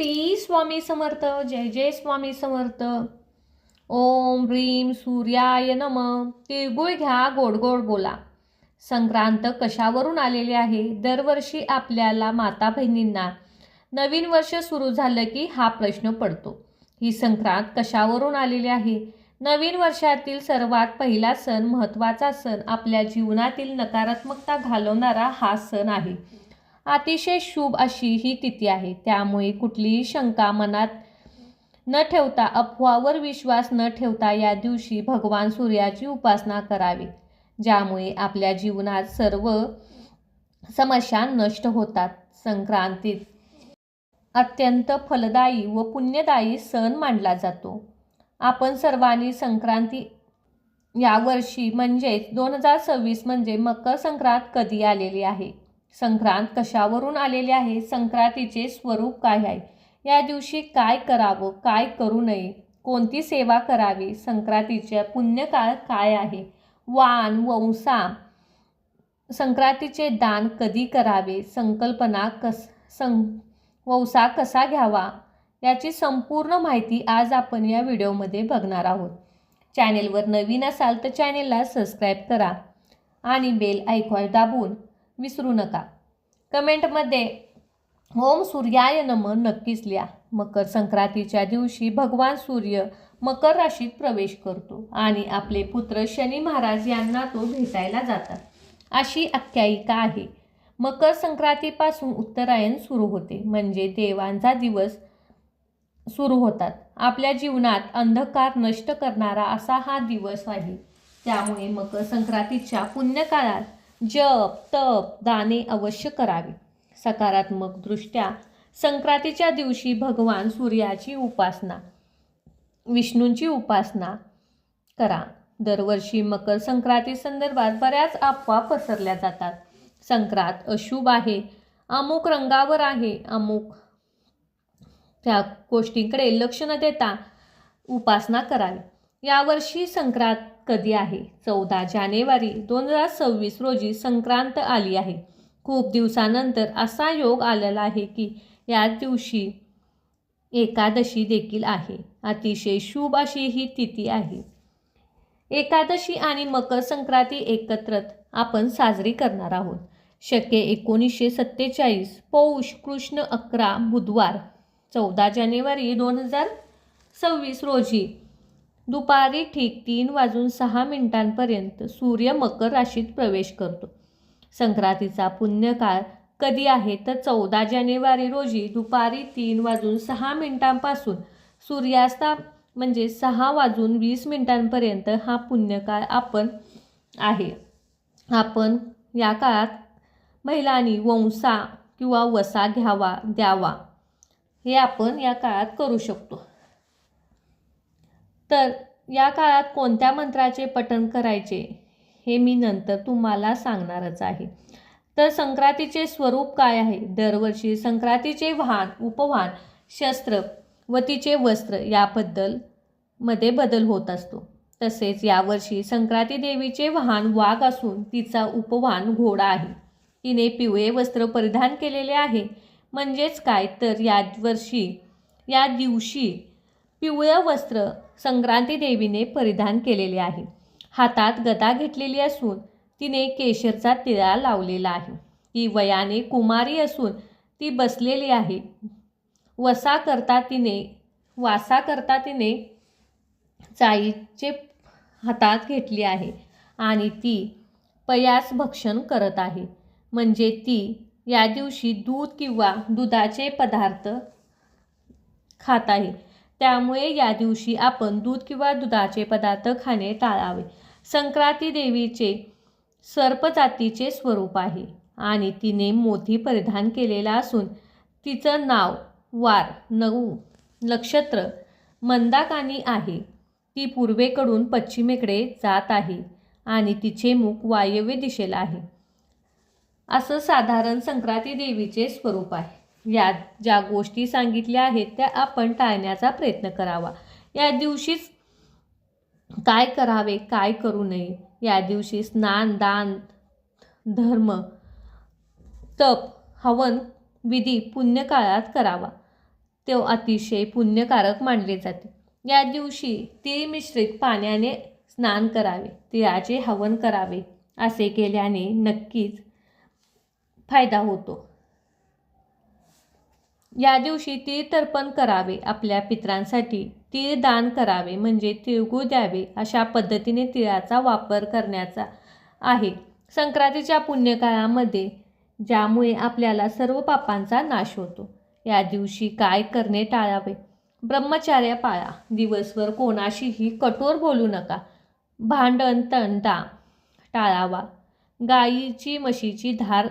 श्री स्वामी समर्थ जय जय स्वामी समर्थ. ओम ह्रीम सूर्याय नम तिळगुळ घ्या गोड गोड बोला. संक्रांत कशावरून आलेले आहे? दरवर्षी आपल्याला माता बहिणींना नवीन वर्ष सुरू झालं की हा प्रश्न पडतो. ही संक्रांत कशावरून आलेली आहे? नवीन वर्षातील सर्वात पहिला सण महत्त्वाचा सण आपल्या जीवनातील नकारात्मकता घालवणारा हा सण आहे. अतिशय शुभ अशी ही तिथी आहे. त्यामुळे कुठलीही शंका मनात न ठेवता अफवावर विश्वास न ठेवता या दिवशी भगवान सूर्याची उपासना करावी. ज्यामुळे आपल्या जीवनात सर्व समस्या नष्ट होतात. संक्रांतीत अत्यंत फलदायी व पुण्यदायी सण मानला जातो. आपण सर्वांनी संक्रांती यावर्षी म्हणजेच दोन हजार सव्वीस म्हणजे मकर संक्रांत कधी आलेली आहे? संक्रांत कशावरून आलेली आहे? संक्रांतीचे स्वरूप काय आहे? या दिवशी काय करावं? काय करू नये? कोणती सेवा करावी? संक्रांतीच्या पुण्यकाळ काय आहे? वाण वंसा. संक्रांतीचे दान कधी करावे? संकल्पना कस सं वंसा कसा घ्यावा? याची संपूर्ण माहिती आज आपण या व्हिडिओमध्ये बघणार आहोत. चॅनेलवर नवीन असाल तर चॅनेलला सबस्क्राईब करा आणि बेल ऐकवा दाबून विसरू नका. कमेंटमध्ये ओम सूर्याय नम नक्कीच लिहा. मकर संक्रांतीच्या दिवशी भगवान सूर्य मकर राशीत प्रवेश करतो आणि आपले पुत्र शनी महाराज यांना तो भेटायला जातात. अशी आख्यायिका आहे. मकर संक्रांतीपासून उत्तरायण सुरू होते. म्हणजे देवांचा दिवस सुरू होतात. आपल्या जीवनात अंधकार नष्ट करणारा असा हा दिवस आहे. त्यामुळे मकर संक्रांतीच्या पुण्यकाळात जप तप दाने अवश्य करावे. सकारात्मकदृष्ट्या संक्रांतीच्या दिवशी भगवान सूर्याची उपासना विष्णूंची उपासना करा. दरवर्षी मकर संक्रांती संदर्भात बऱ्याच अफवा पसरल्या जातात. संक्रांत अशुभ आहे अमुक रंगावर आहे अमुक त्या गोष्टींकडे लक्ष न देता उपासना करावी. यावर्षी संक्रांत कधी आहे? चौदा जानेवारी दोन हजार सव्वीस रोजी संक्रांत आली आहे. खूप दिवसानंतर असा योग आलेला आहे की या दिवशी एकादशी देखील आहे. अतिशय शुभ अशी ही तिथी आहे. एकादशी आणि मकर संक्रांती एकत्रत आपण साजरी करणार आहोत. शक्य एकोणीसशे सत्तेचाळीस पौष कृष्ण अकरा बुधवार चौदा जानेवारी दोन हजार सव्वीस रोजी दुपारी ठीक तीन वाजून सहा मिनिटांपर्यंत सूर्य मकर राशीत प्रवेश करतो. संक्रांतीचा पुण्यकाळ कधी आहे तर चौदा जानेवारी रोजी दुपारी तीन वाजून सहा मिनिटांपासून सूर्यास्ता म्हणजे सहा वाजून वीस मिनिटांपर्यंत हा पुण्यकाळ आपण आहे. आपण या काळात महिलांनी वंसा किंवा वसा घ्यावा द्यावा हे आपण या काळात करू शकतो. तर या काळात कोणत्या मंत्राचे पठण करायचे हे मी नंतर तुम्हाला सांगणारच आहे. तर संक्रांतीचे स्वरूप काय आहे? दरवर्षी संक्रांतीचे वाहन उपवाहन शस्त्र व तिचे वस्त्र याबद्दलमध्ये बदल होत असतो. तसेच यावर्षी संक्रांती देवीचे वाहन वाघ असून तिचा उपवाहन घोडा आहे. तिने पिवळे वस्त्र परिधान केलेले आहे. म्हणजेच काय? तर या वर्षी या दिवशी पिवळं वस्त्र संक्रांती देवीने परिधान केलेले आहे. हातात गदा घेतलेली असून तिने केशरचा तिळा लावलेला आहे. ती वयाने कुमारी असून ती बसलेली आहे. वसा करता तिने वासा करता तिने चाईचे हातात घेतली आहे आणि ती पयास भक्षण करत आहे. म्हणजे ती या दिवशी दूध किंवा दुधाचे पदार्थ खात आहे. त्यामुळे या दिवशी आपण दूध किंवा दुधाचे पदार्थ खाणे टाळावे. संक्रांती देवीचे सर्पजातीचे स्वरूप आहे आणि तिने मोती परिधान केलेला असून तिचं नाव वार नऊ नक्षत्र मंदाकानी आहे. ती पूर्वेकडून पश्चिमेकडे जात आहे आणि तिचे मुख वायव्य दिशेला आहे. असं साधारण संक्रांती देवीचे स्वरूप आहे. यात ज्या गोष्टी सांगितल्या आहेत त्या आपण टाळण्याचा प्रयत्न करावा. या दिवशीच काय करावे काय करू नये? या दिवशी स्नान दान धर्म तप हवन विधी पुण्यकाळात करावा. तो अतिशय पुण्यकारक मानले जाते. या दिवशी तीळ मिश्रित पाण्याने स्नान करावे तिळाचे हवन करावे असे केल्याने नक्कीच फायदा होतो. या दिवशी तीळ तर्पण करावे आपल्या पित्रांसाठी. तीळ दान करावे म्हणजे तिळगुळ द्यावे अशा पद्धतीने तिळाचा वापर करण्याचा आहे. संक्रांतीच्या पुण्यकाळामध्ये ज्यामुळे आपल्याला सर्व पापांचा नाश होतो. या दिवशी काय करणे टाळावे? ब्रह्मचार्य पाळा. दिवसभर कोणाशीही कठोर बोलू नका. भांडण तंटा टाळावा. गायीची म्हशीची धार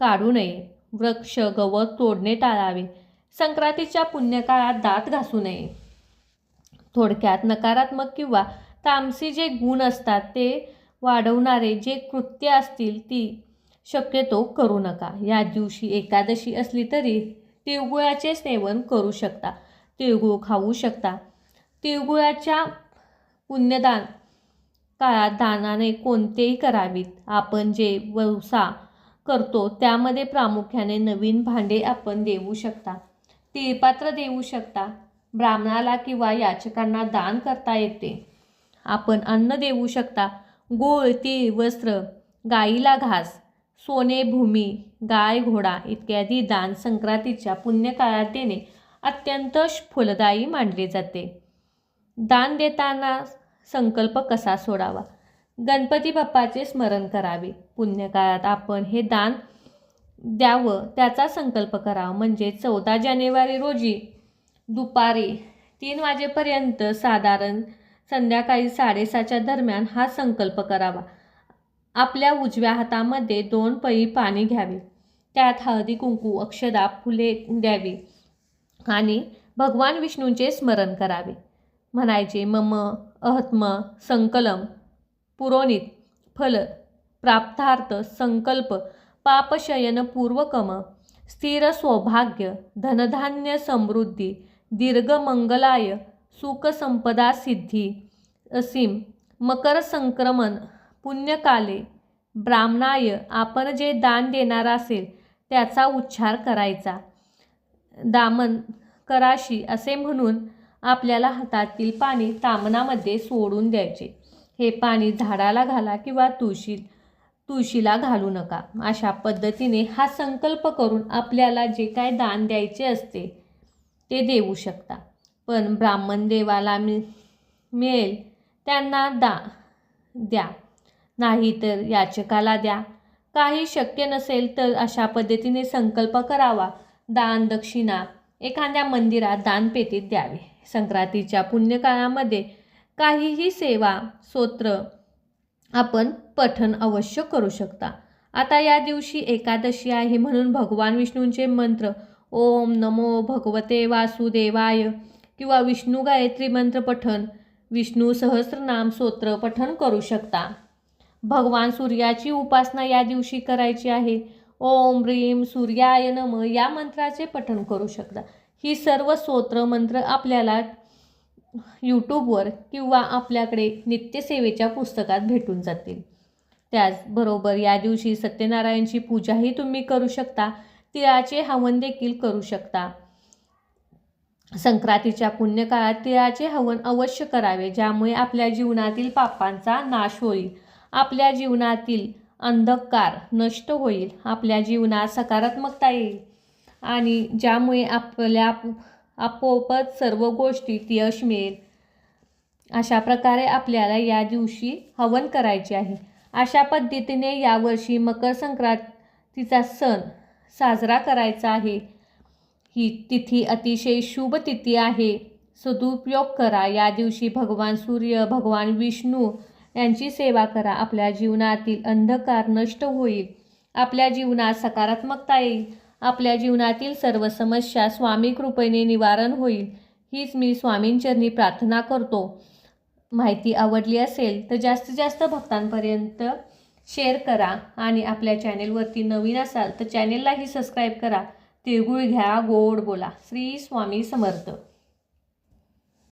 काढू नये. वृक्ष गवत तोडणे टाळावे. संक्रांतीच्या पुण्यकाळात दात घासू नये. थोडक्यात नकारात्मक किंवा तामसी जे गुण असतात ते वाढवणारे जे कृत्य असतील ती शक्यतो करू नका. या दिवशी एकादशी असली तरी तिळगुळाचे सेवन करू शकता. तिळगुळ खाऊ शकता. तिळगुळाच्या पुण्यदान काळात दानाने कोणतेही करावीत. आपण जे वसा करतो त्यामध्ये प्रामुख्याने नवीन भांडे आपण देऊ शकता. तिळपात्र देऊ शकता. ब्राह्मणाला किंवा याचकांना दान करता येते. आपण अन्न देऊ शकता. गोळ तीळ वस्त्र गाईला घास सोने भूमी गाय घोडा इत्यादी दान संक्रांतीच्या पुण्यकाळात देणे अत्यंत फलदायी मानले जाते. दान देताना संकल्प कसा सोडावा? गणपती बाप्पाचे स्मरण करावे. पुण्यकाळात आपण हे दान द्यावं त्याचा संकल्प करावा. म्हणजे चौदा जानेवारी रोजी दुपारी तीन वाजेपर्यंत साधारण संध्याकाळी साडेसहाच्या दरम्यान हा संकल्प करावा. आपल्या उजव्या हातामध्ये दोन पळी पाणी घ्यावे. त्यात हळदी कुंकू अक्षदा फुले द्यावी आणि भगवान विष्णूंचे स्मरण करावे. म्हणायचे मम अहत्म संकलम पुरोणित फल प्राप्तार्थ संकल्प पापशयन पूर्वकम स्थिर सौभाग्य धनधान्य समृद्धी दीर्घमंगलाय सुखसंपदा सिद्धी असीम मकर संक्रमण पुण्यकाले ब्राह्मणाय आपण जे दान देणार असेल त्याचा उच्चार करायचा. दामन कराशी असे म्हणून आपल्याला हातातील पाणी तामनामध्ये सोडून द्यायचे. हे पाणी झाडाला घाला किंवा तुळशीत तुळशीला घालू नका. अशा पद्धतीने हा संकल्प करून आपल्याला जे काय दान द्यायचे असते ते देऊ शकता. पण ब्राह्मण देवाला मि मिळेल त्यांना दा द्या. नाही तर याचकाला द्या. काही शक्य नसेल तर अशा पद्धतीने संकल्प करावा. दान दक्षिणा एखाद्या मंदिरात दानपेटीत द्यावे. संक्रांतीच्या पुण्यकाळामध्ये काहीही सेवा स्तोत्र आपण पठन अवश्य करू शकता. आता या दिवशी एकादशी आहे म्हणून भगवान विष्णूंचे मंत्र ओम नमो भगवते वासुदेवाय किंवा विष्णू गायत्री मंत्र पठन विष्णू सहस्रनाम स्तोत्र पठन करू शकता. भगवान सूर्याची उपासना या दिवशी करायची आहे. ओम ह्रीम सूर्याय नम या मंत्राचे पठन करू शकता. ही सर्व स्तोत्र मंत्र आपल्याला यूट्यूबवर किंवा आपल्याकडे नित्यसेवेच्या पुस्तकात भेटून जातील. त्याचबरोबर या दिवशी सत्यनारायणची पूजाही तुम्ही करू शकता तिळाचे हवन देखील करू शकता. संक्रांतीच्या पुण्यकाळात तिळाचे हवन अवश्य करावे ज्यामुळे आपल्या जीवनातील पापांचा नाश होईल. आपल्या जीवनातील अंधकार नष्ट होईल आपल्या जीवनात सकारात्मकता येईल. आणि ज्यामुळे आपल्या आपोआपच सर्व गोष्टीत यश मिळेल. अशा प्रकारे आपल्याला या दिवशी हवन करायचे आहे. अशा पद्धतीने यावर्षी मकर संक्रांतीचा सण साजरा करायचा आहे. ही तिथी अतिशय शुभ तिथी आहे. सदुपयोग करा. या दिवशी भगवान सूर्य भगवान विष्णू यांची सेवा करा. आपल्या जीवनातील अंधकार नष्ट होईल. आपल्या जीवनात सकारात्मकता येईल. आपल्या जीवनातील सर्व समस्या स्वामी कृपेने निवारण होईल. हीच मी स्वामींचरणी प्रार्थना करतो. माहिती आवडली असेल तर जास्तीत जास्त भक्तांपर्यंत शेअर करा आणि आपल्या चॅनेलवरती नवीन असाल तर चॅनेललाही सबस्क्राईब करा. तिळगुळ घ्या गोड बोला. श्री स्वामी समर्थ.